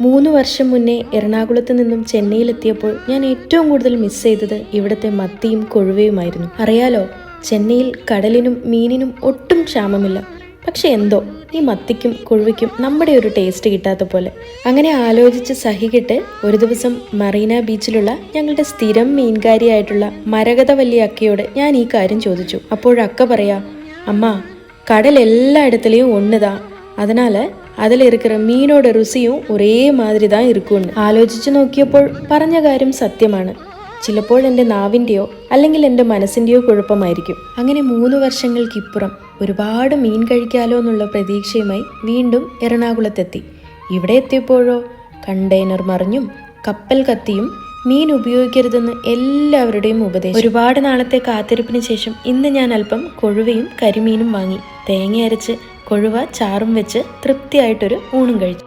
മൂന്ന് വർഷം മുന്നേ എറണാകുളത്ത് നിന്നും ചെന്നൈയിലെത്തിയപ്പോൾ ഞാൻ ഏറ്റവും കൂടുതൽ മിസ് ചെയ്തത് ഇവിടുത്തെ മത്തിയും കൊഴുവയുമായിരുന്നു. അറിയാലോ ചെന്നൈയിൽ കടലിനും മീനിനും ഒട്ടും ക്ഷാമമില്ല. പക്ഷെ എന്തോ ഈ മത്തിക്കും കൊഴുവയ്ക്കും നമ്മുടെ ഒരു ടേസ്റ്റ് കിട്ടാത്ത പോലെ. അങ്ങനെ ആലോചിച്ച് സഹികിട്ട് ഒരു ദിവസം മറീന ബീച്ചിലുള്ള ഞങ്ങളുടെ സ്ഥിരം മീൻകാരിയായിട്ടുള്ള മരകത വലിയ അക്കയോട് ഞാൻ ഈ കാര്യം ചോദിച്ചു. അപ്പോഴക്ക പറയാ അമ്മ കടൽ എല്ലായിടത്തിലെയും ഒന്നുതാ. അതിനാൽ அதில் இருக்கிற மீனோட ருசியும் ஒரே மாதிரி தான் இருக்கும்னு ആലോചിച്ച് നോക്കിയപ്പോൾ പറഞ്ഞ കാര്യം സത്യമാണ് ചിലപ്പോൾ എൻ്റെ നാവിൻ്റെയോ അല്ലെങ്കിൽ എൻ്റെ മനസ്സിൻ്റെയോ കുഴപ്പമായിരിക്കും അങ്ങനെ മൂന്ന് വർഷങ്ങൾക്കിപ്പുറം ഒരുപാട് മീൻ കഴിക്കാലോ എന്നുള്ള പ്രതീക്ഷയുമായി വീണ്ടും എറണാകുളത്തെത്തി ഇവിടെ എത്തിയപ്പോഴോ കണ്ടെയ്നർ മറിഞ്ഞും കപ്പൽ കത്തിയും മീൻ ഉപയോഗിക്കരുതെന്ന് എല്ലാവരുടെയും ഉപദേശം ഒരുപാട് നാളത്തെ കാത്തിരിപ്പിന് ശേഷം ഇന്ന് ഞാൻ അല്പം കൊഴുവയും കരിമീനും വാങ്ങി തേങ്ങ അരച്ച് കൊഴുവ ചാറും വെച്ച് തൃപ്തിയായിട്ടൊരു ഊണും കഴിച്ചു.